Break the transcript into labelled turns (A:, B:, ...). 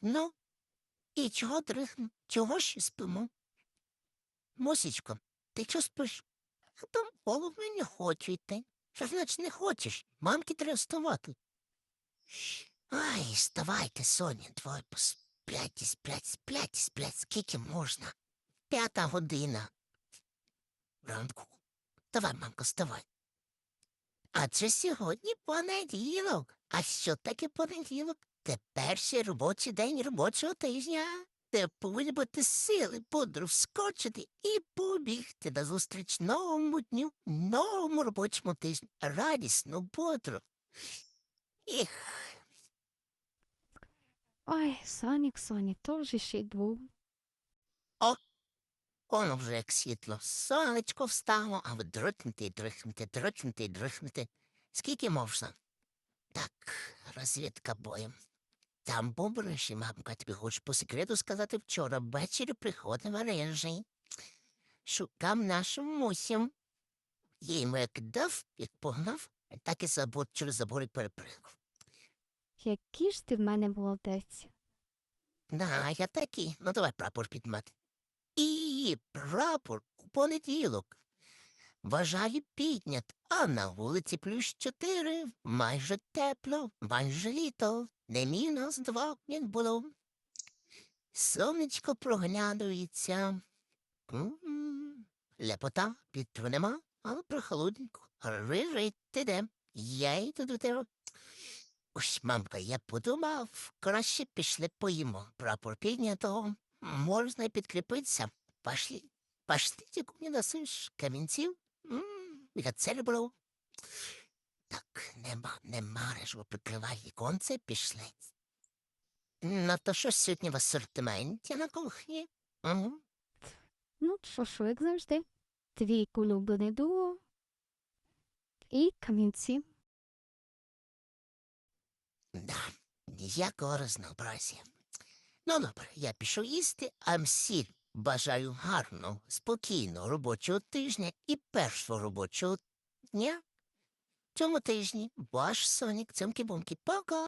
A: Ну, і чого дрихну? Чого ще спимо? Мусічко, ти чого спиш? А там голову не хочу йти. Що значить не хочеш? Мамки треба вставати. Ай, вставайте, Соня, двоє посплять, сплять, сплять, сплять, скільки можна. П'ята година. Ранку. Давай, мамко, вставай. Адже сьогодні понеділок. А що таке понеділок? Це перший робочий день робочого тижня. Ти повинні бути сили подруг вскочити і побігти на зустріч новому дню, новому робочому тижню. Радісно, бодро. Ех,
B: Ой, Сонік, Сонік, то вже ще й був.
A: О, Воно вже як світло. Сонечко встало, а ви дротнете і дрихнете, дротнете і дрихнете. Скільки можна? Так, розвідка боєм. Там бобриші, мамка, тобі хочу по секрету сказати вчора ввечері приходив режий. Шукав нашу мусім. Їй йому як дав, як погнав, так і забор через забор і перепригав.
B: Який ж ти в мене молодець.
A: Да, я такий. Ну давай прапор підмати. І прапор у понеділок. Вважаю піднят, а на вулиці плюс чотири, майже тепло, майже літо, не мінус два, як було. Сонечко проглядується. Лепота, вітру нема, але прохолодненько. Рижить ти де? Я йду до тебе. Ось, мамка, я подумав, краще пішли поїмо. Прапор піднятого, можна й підкріпитися. Пошли. Пошли, тільки мені дасиш камінців. Я це люблю. Так, нема, нема режу, прикривай віконце, пішли. Ну, то що сьогодні в асортименті на кухні? Угу.
B: Ну, що ж, як завжди. Твій улюблений дуо. І камінці.
A: Да, ніякого разнообразія. Ну, добре, я пішов їсти, а всім бажаю гарного, спокійного робочого тижня і першого робочого дня. Цьому тижні ваш Сонік Цьомкі-Бомкі. Пока!